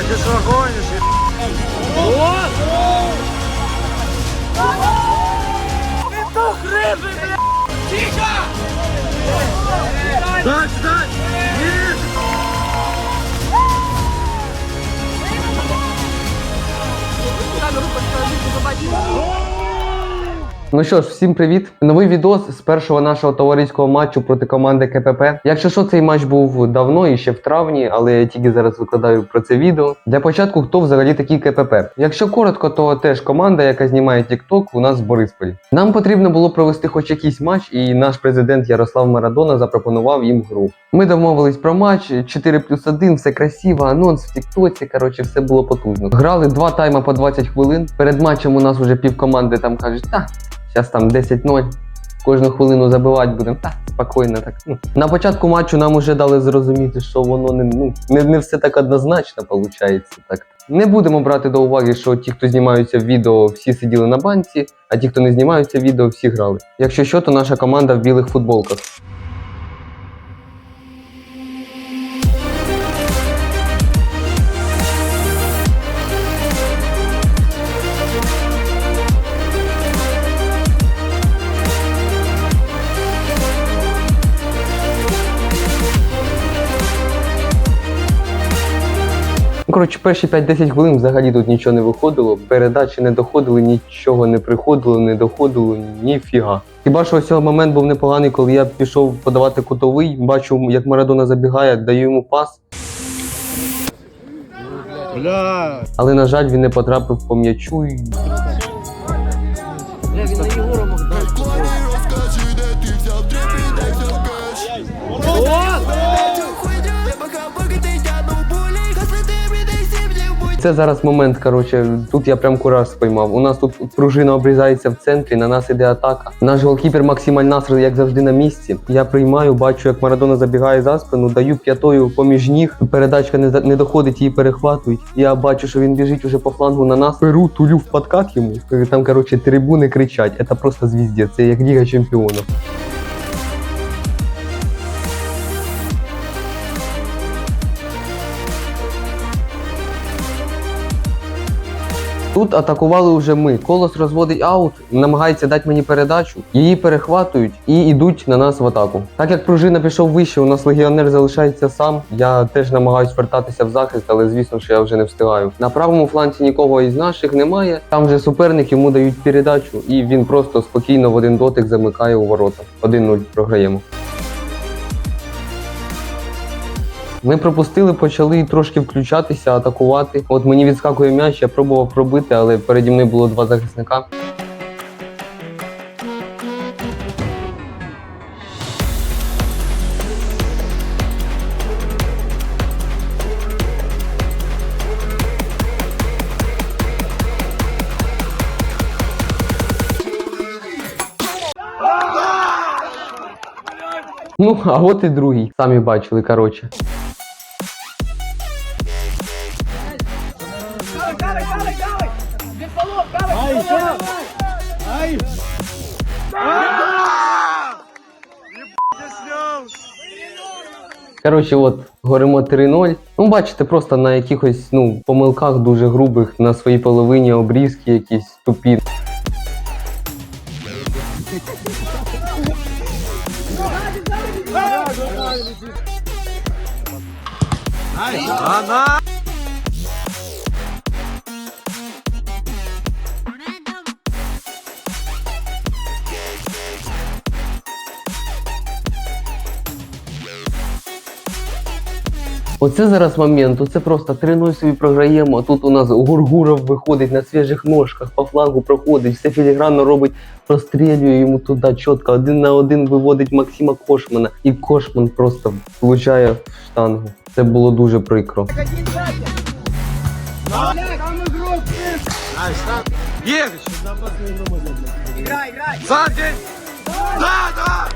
Ебать, ты что гонишь? О! Петух рыжий, блядь! Тихо! Дальше, дальше! Камеру подставили, Ну що ж, всім привіт! Новий відос з першого нашого товариського матчу проти команди КПП. Якщо що, цей матч був давно і ще в травні, але я тільки зараз викладаю про це відео. Для початку, хто взагалі такий КПП? Якщо коротко, то теж команда, яка знімає TikTok у нас в. Нам потрібно було провести хоч якийсь матч, і наш президент Ярослав Марадона запропонував їм гру. Ми домовились про матч 4 плюс 1, все красиво, анонс в Тіктоці. Коротше, все було потужно. Грали два тайма по 20 хвилин. Перед матчем у нас вже пів команди там кажуть, та зараз там 10-0. Кожну хвилину забивати будемо. Та спокійно так. Ну. На початку матчу нам вже дали зрозуміти, що воно не, ну, не, не все так однозначно виходить. Так. Не будемо брати до уваги, що ті, хто знімаються в відео, всі сиділи на банці, а ті, хто не знімаються в відео, всі грали. Якщо що, то наша команда в білих футболках. Ну, коротше, перші 5-10 хвилин взагалі тут нічого не виходило, передачі не доходили, нічого не приходило, не доходило, ніфіга. Хіба що ось момент був непоганий, коли я пішов подавати кутовий, бачу, як Марадона забігає, даю йому пас, але, на жаль, він не потрапив по м'ячу. і Це зараз момент, коротше, тут я прям кураж спіймав. У нас тут пружина обрізається в центрі, на нас іде атака. Наш голкіпер Максим Аль-Наср, як завжди, на місці. Я приймаю, бачу, як Марадона забігає за спину, даю п'ятою поміж ніг. Передачка не, не доходить, її перехватують. Я бачу, що він біжить уже по флангу на нас. Беру, тулю в подкат йому. Там, коротше, трибуни кричать. Це просто звізді, це як Ліга Чемпіонів. Тут атакували вже ми. Колос розводить аут, намагається дати мені передачу. Її перехватують і йдуть на нас в атаку. Так як пружина пішов вище, у нас легіонер залишається сам. Я теж намагаюсь вертатися в захист, але звісно, що я вже не встигаю. На правому фланці нікого із наших немає. Там вже суперник йому дають передачу, і він просто спокійно в один дотик замикає у ворота. 1-0 програємо. Ми пропустили, почали трошки включатися, атакувати. От мені відскакує м'яч, я пробував пробити, але переді мною було два захисника. Ну, а от і другий. Самі бачили, коротше. Ай! Коротше, от горимо 3-0. Ну, бачите, просто на якихось ну, помилках дуже грубих на своїй половині обрізки якісь тупі. Она! Оце зараз момент, оце просто 3-0 собі програємо. а Тут у нас Гургуров виходить на свіжих ножках, по флангу проходить, все філігранно робить, прострілює йому туди чітко. Один на один виводить Максима Кошмана. І Кошман просто влучає в штангу. Це було дуже прикро. Ай, стоп! Егорич! Играй, играй! Сзади! Да, да!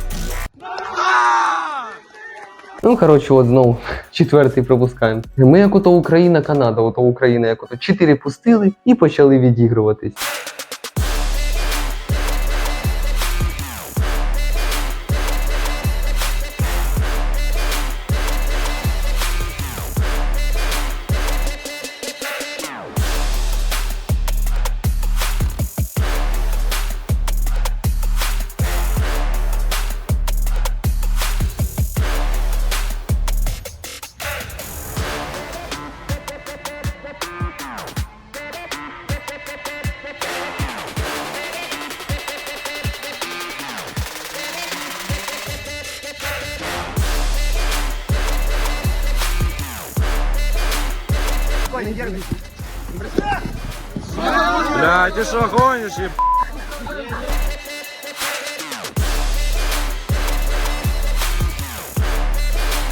Да! Ну, коротше, от знову четвертий пропускаємо. Ми як ото Україна, Канада, ото Україна, як ото чотири пустили і почали відігруватись. Ты что гонишь, еб...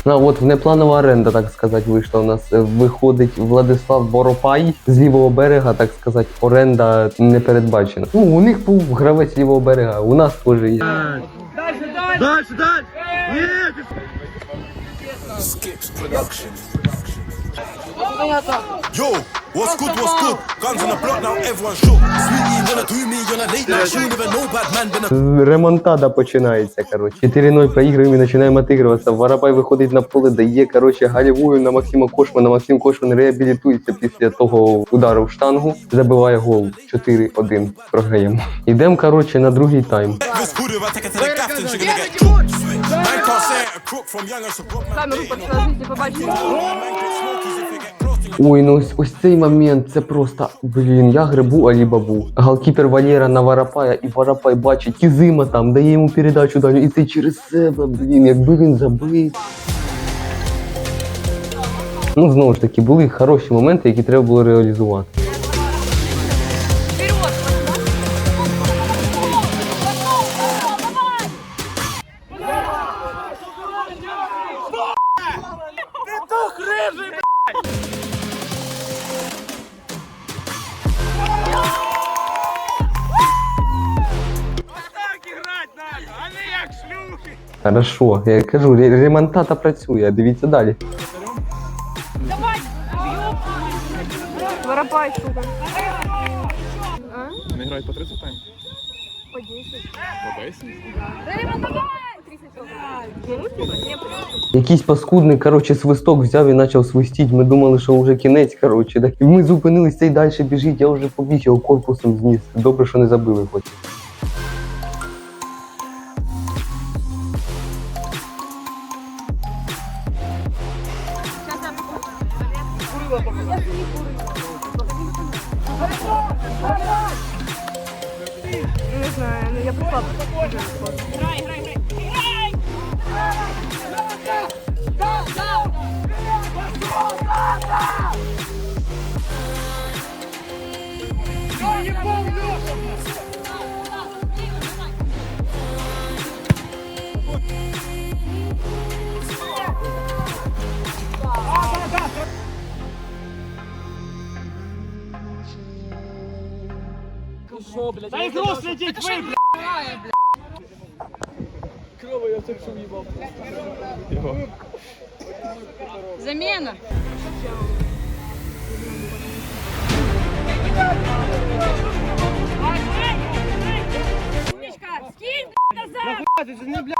Ну, от внепланова оренда, так сказати, вийшла у нас. Виходить Владислав Боропай з лівого берега, так сказати, оренда не передбачена. Ну, у них був гравець лівого берега, у нас теж є. Дальше, дальше! Нет! Yo, what's good, what's good? Guns on the block now, everyone shook. Sweetie, wanna do me on a late night, she even know bad man been a Ремонтада починається, коротше. 4-0 проігруємо і починаємо отигруватися. Воропай виходить на поле, дає, коротше, голевую на Максима Кошмана. Максим Кошман реабілітується після того удару в штангу, забиває гол. 4-1 програємо. Ідемо, коротше, на другий тайм. Камеру подсказите, побачите. Ой, ну ось, ось цей момент, це просто, блін, я грибу, а бабу. Галкіпер Валєра на Воропая, і Воропай бачить Кізима там, дає йому передачу дальню, і це через себе, блін, якби він забив. Ну, знову ж таки, були хороші моменти, які треба було реалізувати. Так Хорошо, я кажу, ремонтата працює, дивіться далі. Воропай, сука. Вони грають по 30 тайм? По 10. По 10? Ну, типа, Якийсь паскудний, коротше, свисток взяв і почав свистіти. Ми думали, що вже кінець, коротше. Так. І ми зупинились, цей далі біжить, я вже побіг його корпусом зніс. Добре, що не забили хоч. Не знаю, ну я пришла. Да Та із рук летіть ви, блядь! Крова, я цим шум їбав. Замена. Умничка, скинь, блядь, назад! Нахуй, це не, блядь!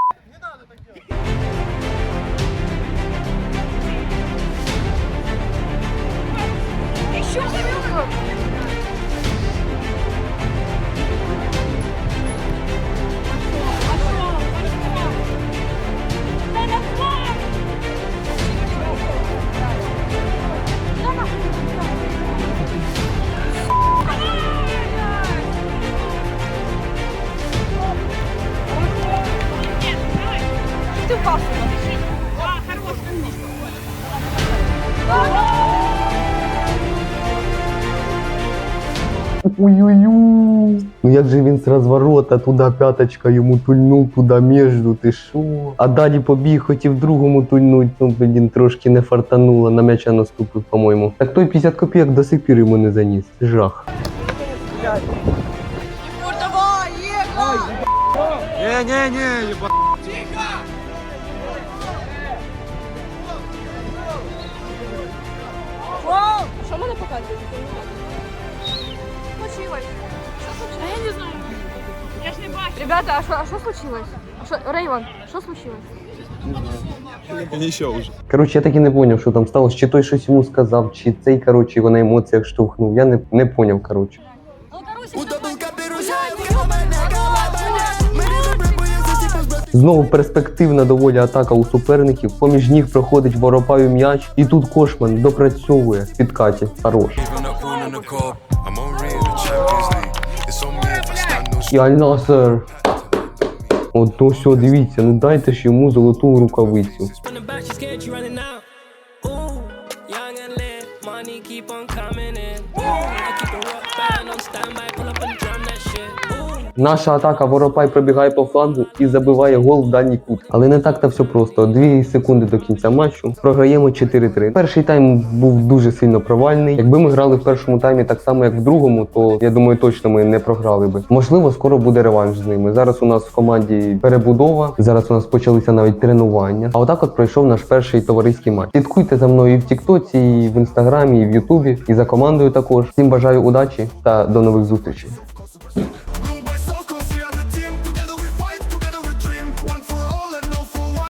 Еще Ой-ой-ой. Ну як же він з розворота, туди п'яточка йому тульнув, туди между, ти шо? А далі побіг, хотів другому тульнуть, ну блін, трошки не фартануло, на м'яча наступив, по-моєму. Так той 50 копійок до сих пір йому не заніс. Жах. Не-не-не, ебать! Що мене показуєте? Случилось. А я не знаю. Я ж не бачу. Ребята, а що, а що случилось? А що, Рейван, що случилось? Нічого вже. Коротше, я так і не зрозумів, що там сталося. Чи той щось йому сказав, чи цей, коротше, його на емоціях штовхнув. Я не, не поняв, коротше. Знову перспективна доволі атака у суперників. Поміж ніг проходить воропаю м'яч, і тут Кошман допрацьовує в підкаті. Хорош. І Аль-Насер. От то все, дивіться, ну дайте ж йому золоту рукавицю. Money keep on coming in. I keep a rock band on standby, pull up and drum that shit. Наша атака Воропай пробігає по флангу і забиває гол в дальній кут. Але не так та все просто. Дві секунди до кінця матчу. Програємо 4-3. Перший тайм був дуже сильно провальний. Якби ми грали в першому таймі так само, як в другому, то я думаю, точно ми не програли би. Можливо, скоро буде реванш з ними. Зараз у нас в команді перебудова. Зараз у нас почалися навіть тренування. А отак от пройшов наш перший товариський матч. Слідкуйте за мною і в Тіктоці, і в інстаграмі, і в Ютубі, і за командою також. Всім бажаю удачі та до нових зустрічей.